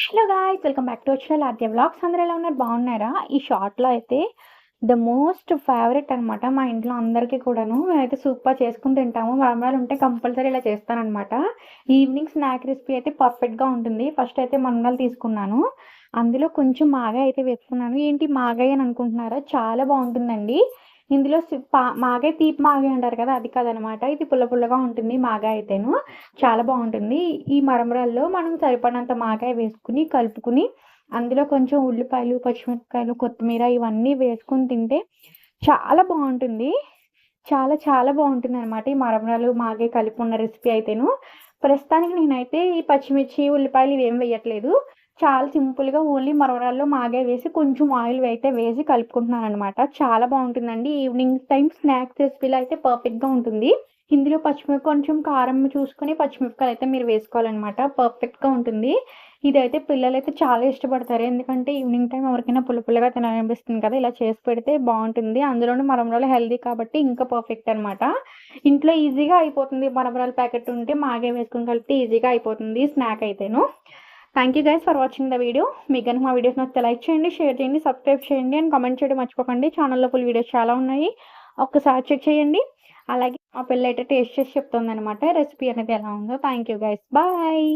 Hello guys welcome back to వచ్చిన Aadya vlogs అందరూ ఎలా ఉన్నారు? బాగున్నారా? ఈ షార్ట్లో అయితే ద మోస్ట్ ఫేవరెట్ అనమాట మా ఇంట్లో అందరికీ కూడాను. మేమైతే సూపర్ చేసుకుని తింటాము. వరమరాలు ఉంటే కంపల్సరీ ఇలా చేస్తానన్నమాట. ఈవినింగ్ స్నాక్ రెసిపీ అయితే పర్ఫెక్ట్గా ఉంటుంది. ఫస్ట్ అయితే మరమరాలు తీసుకున్నాను. అందులో కొంచెం మాగా అయితే వేసుకున్నాను. ఏంటి మాగాయ అని అనుకుంటున్నారా? చాలా బాగుంటుందండి. ఇందులో మాగే తీపి మాగే అంటారు కదా అది కాదనమాట. ఇది పుల్ల పుల్లగా ఉంటుంది మాగా అయితేను. చాలా బాగుంటుంది. ఈ మరమరాల్లో మనం సరిపడినంత మాగాయ వేసుకుని కలుపుకుని అందులో కొంచెం ఉల్లిపాయలు పచ్చిమిరపకాయలు కొత్తిమీర ఇవన్నీ వేసుకుని తింటే చాలా బాగుంటుంది. చాలా చాలా బాగుంటుంది అనమాట ఈ మరమరాలు మాగే కలిపి ఉన్న రెసిపీ అయితేను. ప్రస్తుతానికి నేనైతే ఈ పచ్చిమిర్చి ఉల్లిపాయలు ఇవేం వేయట్లేదు. చాలా సింపుల్గా ఓన్లీ మరవరాల్లో మాగే వేసి కొంచెం ఆయిల్ అయితే వేసి కలుపుకుంటున్నాను అనమాట చాలా బాగుంటుందండి. ఈవినింగ్ టైం స్నాక్స్ రెసిపీలో అయితే పర్ఫెక్ట్గా ఉంటుంది. ఇందులో పచ్చిమిరప కొంచెం కారం చూసుకొని పచ్చిమిరపకాయలు అయితే మీరు వేసుకోవాలన్నమాట. పర్ఫెక్ట్గా ఉంటుంది. ఇదైతే పిల్లలు అయితే చాలా ఇష్టపడతారు. ఎందుకంటే ఈవినింగ్ టైం ఎవరికైనా పుల్ల పుల్లగా తినాలనిపిస్తుంది కదా ఇలా చేసి పెడితే బాగుంటుంది. అందులోనూ మరమరాలు హెల్దీ కాబట్టి ఇంకా పర్ఫెక్ట్ అనమాట ఇంట్లో ఈజీగా అయిపోతుంది. మరమరాలు ప్యాకెట్ ఉంటే మాగే వేసుకుని కలిపితే ఈజీగా అయిపోతుంది స్నాక్ అయితేను. Thank you guys for watching the video మీకు కనుక మా వీడియోస్ నచ్చితే లైక్ చేయండి షేర్ చేయండి సబ్స్క్రైబ్ చేయండి అండ్ కామెంట్ చేయడం మర్చిపోకండి. ఛానల్లో ఫుల్ వీడియోస్ చాలా ఉన్నాయి. ఒక్కసారి చెక్ చేయండి. అలాగే మా పిల్ల అయితే టేస్ట్ చేసి చెప్తుంది అనమాట రెసిపీ అనేది ఎలా ఉందో. Thank you guys bye